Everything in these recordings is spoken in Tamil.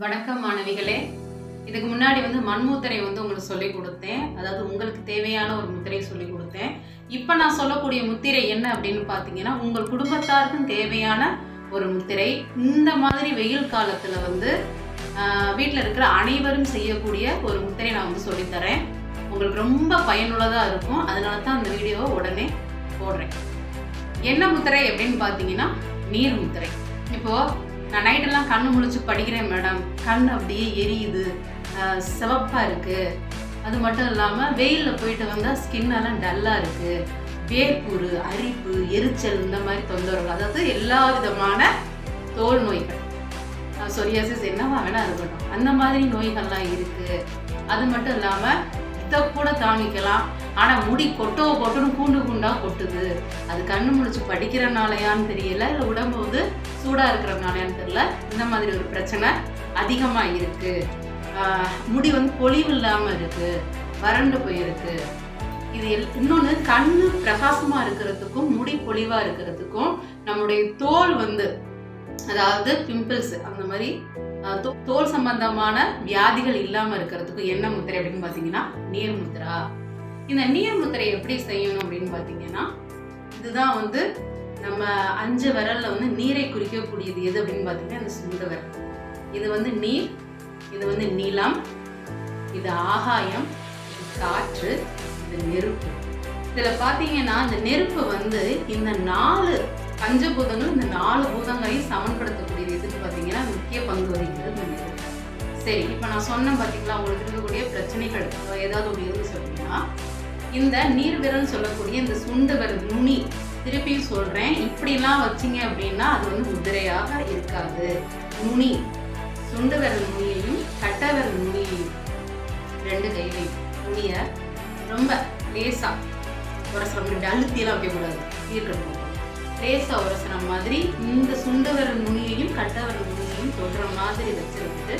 வணக்கம் மாணவிகளே. இதுக்கு முன்னாடி வந்து மண்முத்திரை வந்து உங்களுக்கு சொல்லி கொடுத்தேன். அதாவது உங்களுக்கு தேவையான ஒரு முத்திரை சொல்லி கொடுத்தேன். இப்போ நான் சொல்லக்கூடிய முத்திரை என்ன அப்படின்னு பார்த்தீங்கன்னா உங்கள் குடும்பத்தாருக்கும் தேவையான ஒரு முத்திரை. இந்த மாதிரி வெயில் காலத்தில் வந்து வீட்டில் இருக்கிற அனைவரும் செய்யக்கூடிய ஒரு முத்திரை நான் வந்து சொல்லித்தரேன். உங்களுக்கு ரொம்ப பயனுள்ளதாக இருக்கும். அதனால தான் அந்த வீடியோவை உடனே போடுறேன். என்ன முத்திரை அப்படின்னு பார்த்தீங்கன்னா நீர் முத்திரை. இப்போது நான் நைட்டெல்லாம் கண்ணு முழிச்சு படிக்கிறேன் மேடம் கண் அப்படியே எரியுது. சிவப்பாக இருக்குது அது மட்டும் இல்லாமல் வெயிலில் போயிட்டு வந்தால் ஸ்கின் எல்லாம் டல்லாக இருக்குது வேர்க்கூறு அரிப்பு எரிச்சல் இந்த மாதிரி தொந்தரவு அதாவது எல்லா விதமான தோல் நோய்கள். சொரியாசிஸ் என்னவா வேணால் இருக்கட்டும். அந்த மாதிரி நோய்கள்லாம் இருக்குது அது மட்டும் இல்லாமல் இதை கூட தாங்கிக்கலாம் ஆனால் முடி கொட்டோ கொட்டுன்னு கூண்டு கூண்டாக கொட்டுது. அது கண்ணு முழிச்சு படிக்கிறனாலையான்னு தெரியல இல்லை உடம்பு வந்து சூடாக இருக்கிறனாலையான்னு தெரியல. இந்த மாதிரி ஒரு பிரச்சனை அதிகமாக இருக்குது முடி வந்து பொலிவு இல்லாமல் இருக்குது வறண்டு போயிருக்கு. இது எல் இன்னொன்று கண்ணு பிரகாசமாக இருக்கிறதுக்கும் முடி பொலிவாக இருக்கிறதுக்கும் நம்முடைய தோல் வந்து அதாவது பிம்பிள்ஸ் அந்த மாதிரி தோல் சம்பந்தமான வியாதிகள் இல்லாமல் இருக்கிறதுக்கு என்ன முத்திரை அப்படின்னு பார்த்தீங்கன்னா நீர் முத்திரா? இந்த நீர் முத்திரை எப்படி செய்யணும் அப்படின்னு பார்த்தீங்கன்னா இதுதான் வந்து நம்ம அஞ்சு விரல்ல வந்து நீரை குறிக்கக்கூடியது எது அப்படின்னு பார்த்தீங்கன்னா இந்த சுண்டு விரல். இது வந்து நீர் இது வந்து நிலம் இது ஆகாயம் இது காற்று இது நெருப்பு. இதில் பார்த்தீங்கன்னா இந்த நெருப்பு வந்து இந்த நாலு பஞ்சபூதங்கள் இந்த நாலு பூதங்களையும் சமன்படுத்தக்கூடியது எதுக்கு பார்த்தீங்கன்னா முக்கிய பங்கு வகிக்கிறது இந்த சரி இப்போ நான் சொன்னேன் பார்த்தீங்களா உங்களுக்கு இருக்கக்கூடிய பிரச்சனைகள் ஏதாவது ஒன்று இருந்து சொன்னீங்கன்னா இந்த நீர்விரல் சொல்லக்கூடிய இந்த சுண்டவர் நுனி திருப்பியும் சொல்கிறேன் இப்படிலாம் வச்சீங்க அப்படின்னா அது வந்து முதிரையாக இருக்காது. நுனி சுண்டவரல் நுனியையும் கட்டவரல் நுனியையும் ரெண்டு கையிலையும். நுனியை ரொம்ப லேசா உரசுற மாதிரி அழுத்தியெல்லாம் வைக்கக்கூடாது. இருக்கணும் லேசா உரசுற மாதிரி இந்த சுண்டு நுனியையும் கட்ட நுனியையும் தொடுற மாதிரி வச்சுருந்து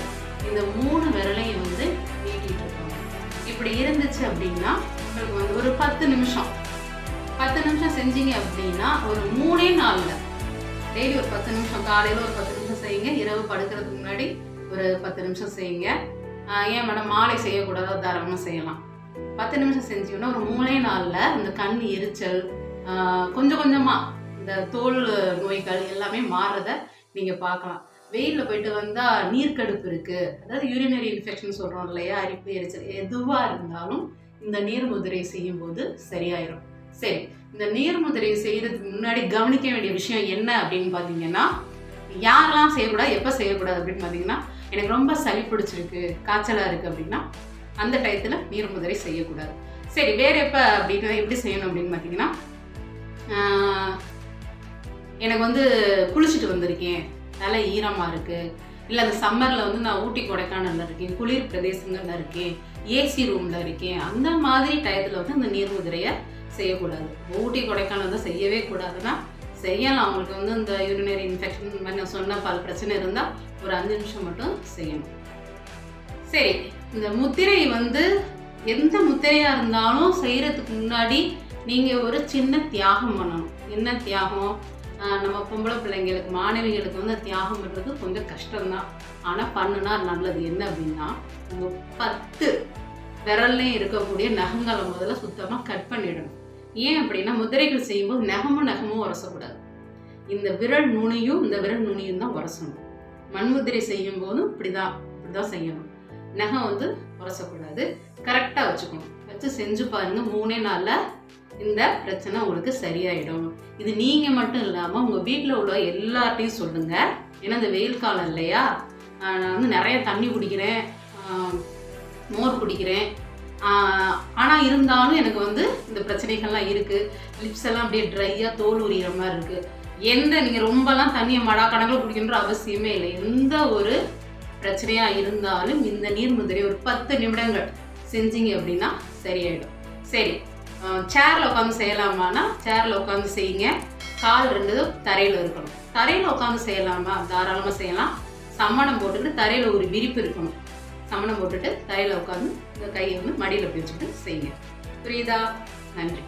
இந்த மூணு விரலையும் வந்து நீட்டிட்டு இருக்கணும் இப்படி இருந்துச்சு அப்படின்னா உங்களுக்கு வந்து ஒரு பத்து நிமிஷம். பத்து நிமிஷம் செஞ்சீங்க அப்படின்னா ஒரு மூணே நாளில் டெய்லி ஒரு பத்து நிமிஷம் காலையில் ஒரு பத்து நிமிஷம் செய்யுங்க இரவு படுக்கிறதுக்கு முன்னாடி ஒரு பத்து நிமிஷம் செய்யுங்க. ஏன் மேடம் மாலை செய்யக்கூடாதோ தாராளமாக செய்யலாம். பத்து நிமிஷம் செஞ்சீங்கன்னா ஒரு மூணே நாளில் இந்த கண் எரிச்சல் கொஞ்சம் கொஞ்சமாக இந்த தோல் நோய்கள் எல்லாமே மாறுறத நீங்க பார்க்கலாம். வெயிலில் போயிட்டு வந்தா நீர்க்கடுப்பு இருக்கு. அதாவது யூரினரி இன்ஃபெக்ஷன் சொல்றோம் இல்லையா? அரிப்பு எரிச்சல் எதுவா இருந்தாலும் இந்த நீர் முதிரை செய்யும் போது சரியாயிரும். சரி இந்த நீர் முதிரை செய்யறதுக்கு முன்னாடி கவனிக்க வேண்டிய விஷயம் என்ன அப்படின்னு பார்த்தீங்கன்னா யாரெல்லாம் செய்யக்கூடாது எப்போ செய்யக்கூடாது அப்படின்னு பார்த்தீங்கன்னா எனக்கு ரொம்ப சளி பிடிச்சிருக்கு காய்ச்சலாக இருக்குது அப்படின்னா அந்த டயத்தில் நீர்முதிரை செய்யக்கூடாது. சரி வேற எப்போ அப்படின்னு எப்படி செய்யணும் அப்படின்னு பார்த்தீங்கன்னா எனக்கு வந்து குளிச்சுட்டு வந்திருக்கேன். தலை ஈரமாக இருக்குது இல்லை அந்த சம்மரில் வந்து நான் ஊட்டி கொடைக்கானலில் இருக்கேன். குளிர் பிரதேசங்களில் இருக்கேன். ஏசி ரூமில் இருக்கேன். அந்த மாதிரி டயத்தில் வந்து அந்த நீர் முதிரையை செய்யக்கூடாது ஊட்டி கொடைக்கானல் தான் செய்யவே கூடாதுன்னா செய்யலாம். அவங்களுக்கு வந்து இந்த யூரினரி இன்ஃபெக்ஷன் இந்த மாதிரி நான் சொன்ன பல பிரச்சனை இருந்தால் ஒரு அஞ்சு நிமிஷம் மட்டும் செய்யணும். சரி இந்த முத்திரை வந்து எந்த முத்திரையாக இருந்தாலும் செய்கிறதுக்கு முன்னாடி நீங்கள் ஒரு சின்ன தியாகம் பண்ணணும். என்ன தியாகம்? நம்ம பொம்பளை பிள்ளைங்களுக்கு மாணவிகளுக்கு வந்து தியாகம் பண்ணுறது கொஞ்சம் கஷ்டம்தான். ஆனால் பண்ணுனா நல்லது. என்ன அப்படின்னா உங்கள் பத்து விரல்லையும் இருக்கக்கூடிய நகங்களை முதல்ல சுத்தமாக கட் பண்ணிடணும். ஏன் அப்படின்னா முதிரைகள் செய்யும்போது நகமும் நகமும் உரசக்கூடாது. இந்த விரல் நுனியும் இந்த விரல் நுனியும் தான் உரசணும். மண்முதிரை செய்யும் போதும் இப்படிதான் இப்படிதான் செய்யணும். நகம் வந்து உரசக்கூடாது. கரெக்டாக வச்சுக்கணும். வச்சு செஞ்சு பாருங்க மூணே நாளில் இந்த பிரச்சனை உங்களுக்கு சரியாயிடும். இது நீங்கள் மட்டும் இல்லாமல் உங்கள் வீட்டில் உள்ள எல்லார்ட்டையும் சொல்லுங்கள் ஏன்னா இந்த வெயில் காலம் இல்லையா? நான் வந்து நிறைய தண்ணி குடிக்கிறேன். மோர் குடிக்கிறேன். ஆனால் இருந்தாலும் எனக்கு வந்து இந்த பிரச்சனைகள்லாம் இருக்குது லிப்ஸ் எல்லாம் அப்படியே ட்ரையாக தோல் உரிகிற மாதிரி இருக்குது எந்த நீங்கள் ரொம்பலாம் தண்ணியை மடா கணக்கில் குடிக்கணுன்ற அவசியமே இல்லை. எந்த ஒரு பிரச்சனையாக இருந்தாலும் இந்த நீர் முதிரை ஒரு பத்து நிமிடங்கள் செஞ்சீங்க அப்படின்னா சரியாயிடும். சரி சேரில் உட்காந்து செய்யலாமான்னா சேரில் உட்காந்து செய்யுங்க. கால் ரெண்டு தரையில் இருக்கணும். தரையில் உட்காந்து செய்யலாமா? தாராளமாக செய்யலாம். சம்மணம் போட்டுக்கிட்டு தரையில் ஒரு விரிப்பு இருக்கணும். சம்மணம் போட்டுட்டு தரையில் உட்காந்து இந்த கையை வந்து மடியில் பிடிச்சிட்டு செய்யுங்க. புரியுதா? நன்றி.